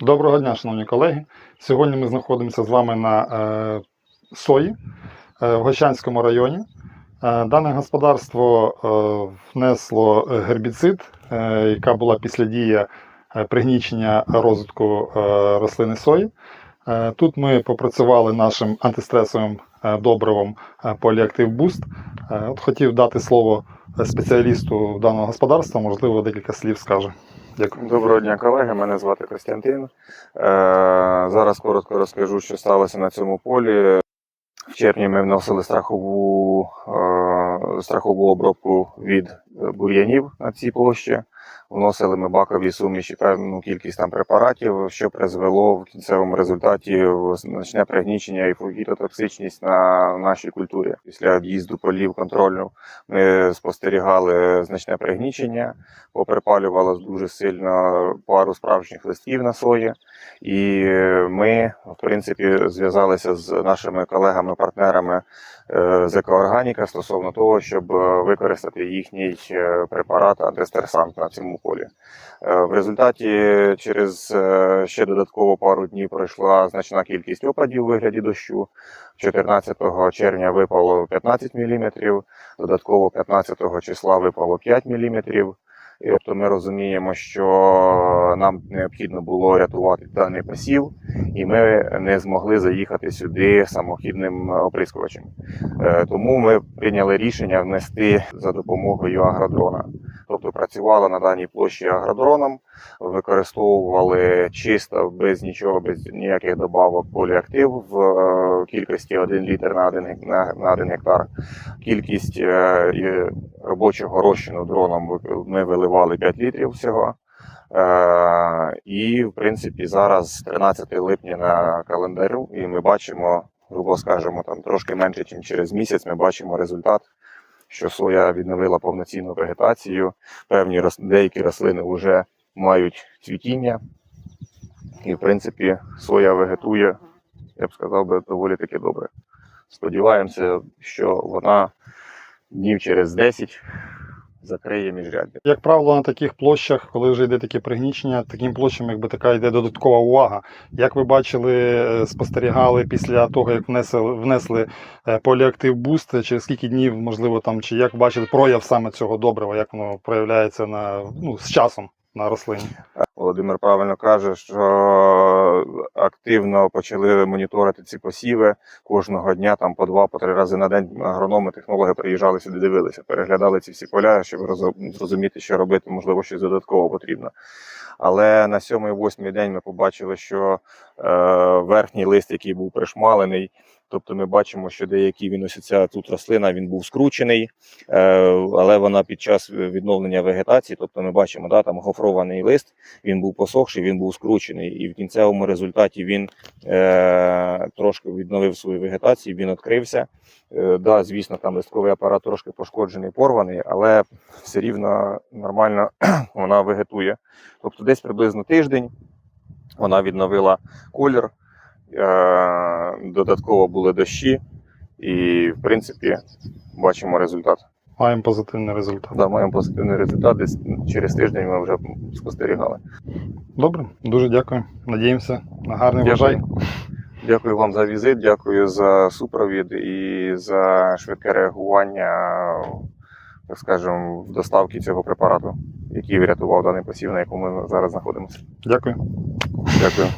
Доброго дня, шановні колеги. Сьогодні ми знаходимося з вами на е, сої е, в Гощанському районі. Е, дане господарство е, внесло гербіцид, е, яка була післядія е, пригнічення розвитку е, рослини сої. Е, тут ми попрацювали нашим антистресовим е, добривом е, Polyactive Boost. Е, от хотів дати слово спеціалісту даного господарства, можливо, декілька слів скаже. Дякую. Доброго дня, колеги. Мене звати Костянтин. Е, зараз коротко розкажу, що сталося на цьому полі. В червні ми вносили страхову, е, страхову обробку від бур'янів на цій площі. Вносили ми бакові суміші певну кількість там препаратів, що призвело в кінцевому результаті в значне пригнічення і фугітотоксичність на нашій культурі. Після в'їзду полів контрольну ми спостерігали значне пригнічення, поприпалювало дуже сильно пару справжніх листів на сої. І ми, в принципі, зв'язалися з нашими колегами-партнерами е, з екоорганіка стосовно того, щоб використати їхній е, препарат антистресант на цьому полі. Е, В результаті через е, ще додатково пару днів пройшла значна кількість опадів у вигляді дощу. 14 червня випало 15 мм, додатково 15 числа випало 5 мм. І Тобто ми розуміємо, що нам необхідно було рятувати даний посів, і ми не змогли заїхати сюди самохідним оприскувачем. Е, Тому ми прийняли рішення внести за допомогою агродрона. Тобто працювали на даній площі агродроном, використовували чисто без нічого, без ніяких добавок поліактив в е, кількості 1 літр на 1, на, на 1 гектар. Кількість е, робочого розчину дроном ми виливали 5 літрів всього. Е, і, в принципі, зараз 13 липня на календарю, і ми бачимо, грубо скажемо, там трошки менше, ніж через місяць, ми бачимо результат, що соя відновила повноцінну вегетацію. Певні деякі рослини вже мають цвітіння. І, в принципі, соя вегетує, я б сказав би, доволі таки добре. Сподіваємося, що вона днів через 10 закриє міжряддя. Як правило, на таких площах, коли вже йде таке пригнічення, таким площам якби така йде додаткова увага. Як ви бачили, е, спостерігали після того, як внесли, внесли поліактив буст, через скільки днів, можливо, там, чи як бачили прояв саме цього добрива, як воно проявляється на, ну, з часом на рослині? Володимир правильно каже, що активно почали моніторити ці посіви кожного дня, там по два, по три рази на день агрономи, технологи приїжджали сюди, дивилися, переглядали ці всі поля, щоб зрозуміти, що робити, можливо, щось додатково потрібно. Але на сьомий восьмий день ми побачили, що е, верхній лист, який був пришмалений, тобто ми бачимо, що деякі він тут рослина, він був скручений, е, але вона під час відновлення вегетації, тобто ми бачимо, да, там гофрований лист, він був посохший, він був скручений, і в кінцевому результаті він е, трошки відновив свою вегетацію, він відкрився. Е, да, звісно, там листковий апарат трошки пошкоджений, порваний, але все рівно нормально вона вегетує. Тобто десь приблизно тиждень вона відновила колір, додатково були дощі, і в принципі бачимо результат. Маємо позитивний результат. Да, маємо позитивний результат. Десь через тиждень ми вже спостерігали. Добре, дуже дякую. Надіємося на гарний врожай. Дякую. Дякую вам за візит, дякую за супровід і за швидке реагування, так скажемо, в доставці цього препарату, який врятував даний посів, на якому ми зараз знаходимося. Дякую. Дякую.